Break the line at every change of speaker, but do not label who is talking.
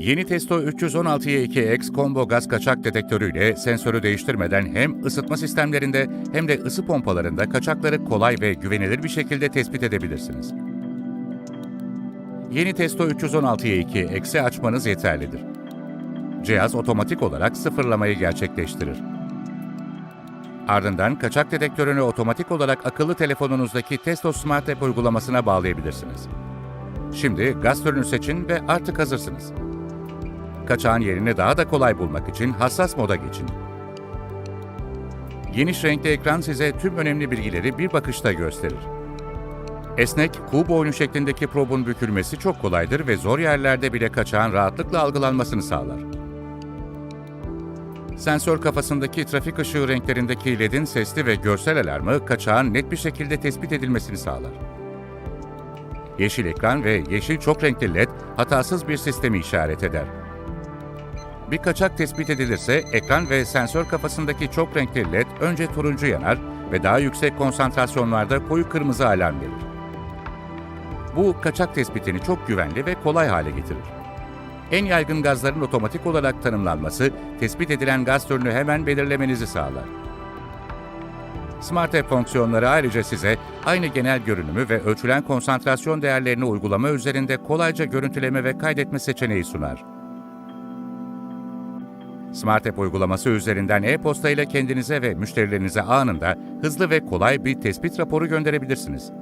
Yeni Testo 316Y2X combo gaz kaçak detektörüyle sensörü değiştirmeden hem ısıtma sistemlerinde hem de ısı pompalarında kaçakları kolay ve güvenilir bir şekilde tespit edebilirsiniz. Yeni Testo 316Y2X'i açmanız yeterlidir. Cihaz otomatik olarak sıfırlamayı gerçekleştirir. Ardından kaçak detektörünü otomatik olarak akıllı telefonunuzdaki Testo Smart App uygulamasına bağlayabilirsiniz. Şimdi gaz türünü seçin ve artık hazırsınız. Kaçağın yerini daha da kolay bulmak için hassas moda geçin. Geniş renkli ekran size tüm önemli bilgileri bir bakışta gösterir. Esnek, kuğu boynu şeklindeki probun bükülmesi çok kolaydır ve zor yerlerde bile kaçağın rahatlıkla algılanmasını sağlar. Sensör kafasındaki trafik ışığı renklerindeki LED'in sesli ve görsel alarmı kaçağın net bir şekilde tespit edilmesini sağlar. Yeşil ekran ve yeşil çok renkli LED hatasız bir sistemi işaret eder. Bir kaçak tespit edilirse ekran ve sensör kafasındaki çok renkli LED önce turuncu yanar ve daha yüksek konsantrasyonlarda koyu kırmızı alarm verir. Bu kaçak tespitini çok güvenli ve kolay hale getirir. En yaygın gazların otomatik olarak tanımlanması, tespit edilen gaz türünü hemen belirlemenizi sağlar. Smart App fonksiyonları ayrıca size aynı genel görünümü ve ölçülen konsantrasyon değerlerini uygulama üzerinde kolayca görüntüleme ve kaydetme seçeneği sunar. Smart uygulaması üzerinden e-posta ile kendinize ve müşterilerinize anında hızlı ve kolay bir tespit raporu gönderebilirsiniz.